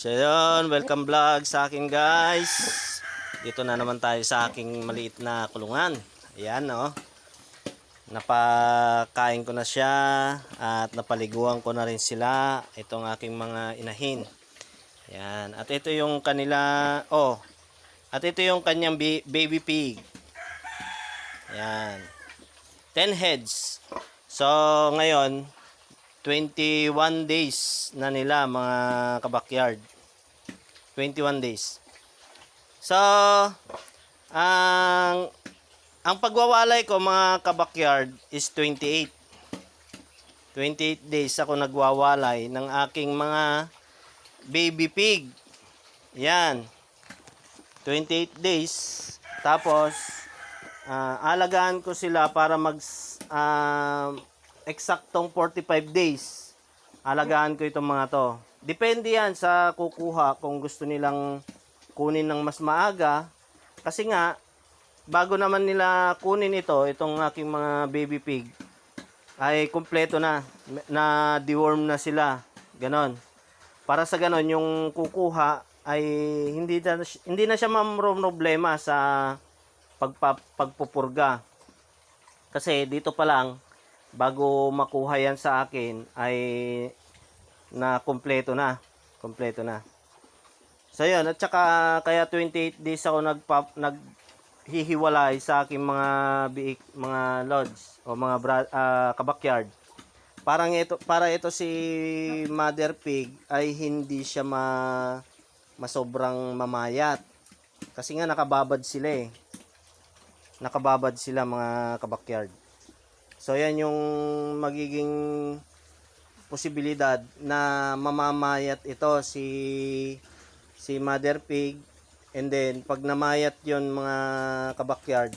So yun, welcome vlog sa akin guys. Dito na naman tayo sa aking maliit na kulungan. Ayan oh. Napakain ko na siya at napaliguan ko na rin sila. Itong aking mga inahin. Ayan. At ito yung kanila, oh. At ito yung kanyang baby pig. Ayan. 10 heads. So ngayon, 21 days na nila mga kabakyard. 21 days. So, ang ang pagwawalay ko mga kabakyard is 28. 28 days ako nagwawalay ng aking mga baby pig. Yan. 28 days. Tapos, ah, alagaan ko sila para mag ah, eksaktong 45 days. Alagaan ko itong mga to. Depende yan sa kukuha kung gusto nilang kunin ng mas maaga. Kasi nga, bago naman nila kunin ito, itong aking mga baby pig, ay kumpleto na. Na deworm na sila. Ganon. Para sa ganon, yung kukuha ay hindi na, hindi na siya problema sa pagpa, pagpupurga. Kasi dito pa lang, bago makuha yan sa akin, ay na kumpleto na. Kumpleto na. So yun, at saka kaya 28 days ako nagpa, naghihiwalay sa aking mga biik, mga lodge o mga bra, ah, kabakyard. Parang ito para ito si Mother Pig ay hindi siya ma masobrang mamayat. Kasi nga nakababad sila eh. Nakababad sila mga kabakyard. So yan yung magiging posibilidad na mamamayat ito si si Mother Pig and then pag namayat yon mga kabakyard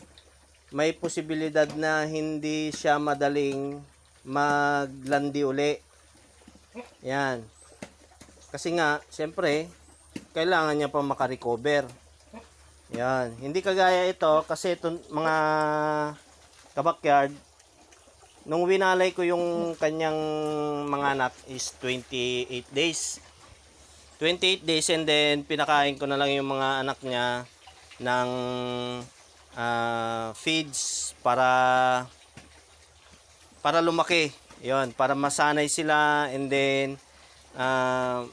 may posibilidad na hindi siya madaling maglandi uli. Yan. Kasi nga, siyempre, kailangan niya pa makarecover. Yan. Hindi kagaya ito kasi ito mga kabakyard, nung winalay ko yung kanyang mga anak is 28 days. 28 days and then pinakain ko na lang yung mga anak niya ng ah, feeds para para lumaki. 'Yon, para masanay sila and then ah,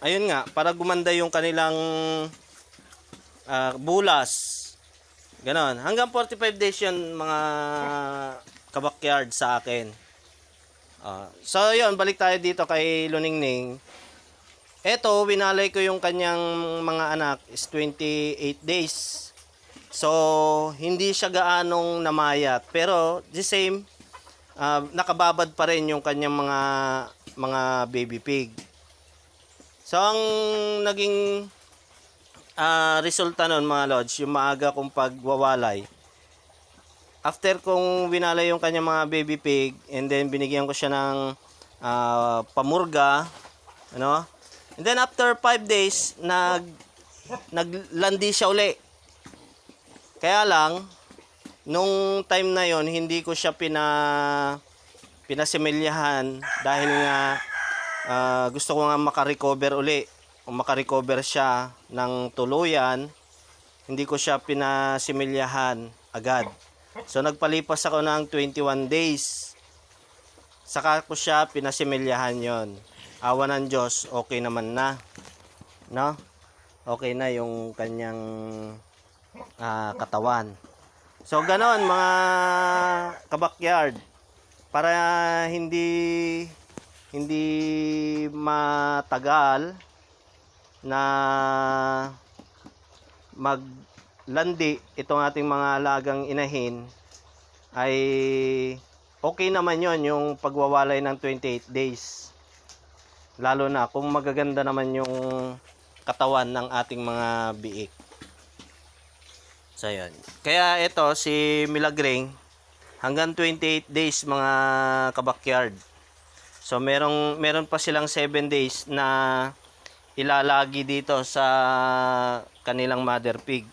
ayun nga, para gumanda yung kanilang ah, bulas. Ganon. Hanggang 45 days yun mga kabakyard sa akin. Ah, so yun, balik tayo dito kay Luningning. Eto, winalay ko yung kanyang mga anak is 28 days. So, hindi siya gaanong namayat. Pero, the same, ah, nakababad pa rin yung kanyang mga mga baby pig. So, ang naging ah, resulta nun mga lodge, yung maaga kong pagwawalay, after kong winalay yung kanyang mga baby pig, and then binigyan ko siya ng ah, pamurga, ano, and then after 5 days, nag, naglandi siya uli. Kaya lang, nung time na yon hindi ko siya pina pinasimilyahan dahil nga ah, gusto ko nga makarecover uli. O makarecover siya ng tuluyan hindi ko siya pinasimilyahan agad so nagpalipas ako ng 21 days. Saka ko siya pinasimilyahan yon awa ng Diyos okay naman na. No? Okay na yung kanyang ah, katawan. So ganon mga kabakyard para hindi hindi matagal na maglandi itong ating mga alagang inahin ay okay naman yon yung pagwawalay ng 28 days lalo na kung magaganda naman yung katawan ng ating mga biik So, yun. Kaya ito, si Milagring, hanggang 28 days mga kabakyard. So, merong, meron pa silang 7 days na ilalagi dito sa kanilang mother pig.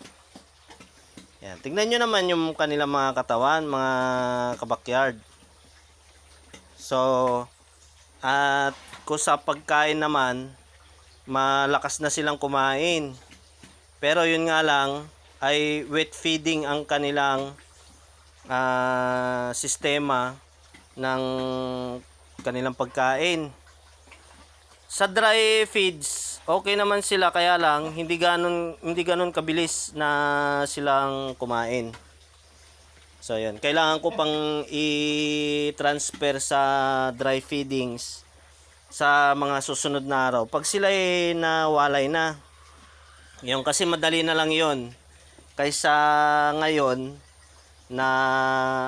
Yan. Tingnan nyo naman yung kanilang mga katawan, mga kabakyard. So, at kung sa pagkain naman, malakas na silang kumain. Pero yun nga lang ay wet feeding ang kanilang ah, sistema ng kanilang pagkain. Sa dry feeds, okay naman sila kaya lang hindi ganun hindi ganun kabilis na silang kumain. So yun, kailangan ko pang i-transfer sa dry feedings sa mga susunod na araw. Pag sila ay nawalay na, yung kasi madali na lang yon kaysa ngayon na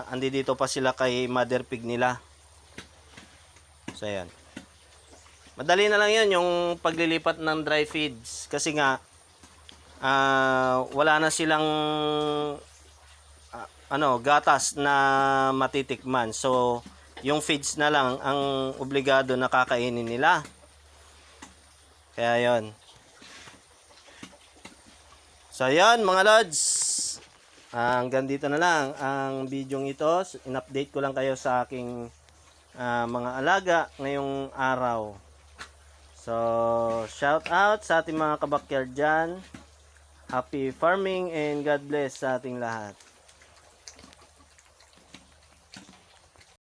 andi dito pa sila kay mother pig nila. So yan. Madali na lang yon yung paglilipat ng dry feeds kasi nga ah, wala na silang ah, ano gatas na matitikman. So yung feeds na lang ang obligado na kakainin nila. Kaya yon. So yan mga lods. Ah, hanggang dito na lang ang video ito. In-update ko lang kayo sa aking ah, mga alaga ngayong araw. So, shout out sa ating mga kabakyard dyan. Happy farming and God bless sa ating lahat.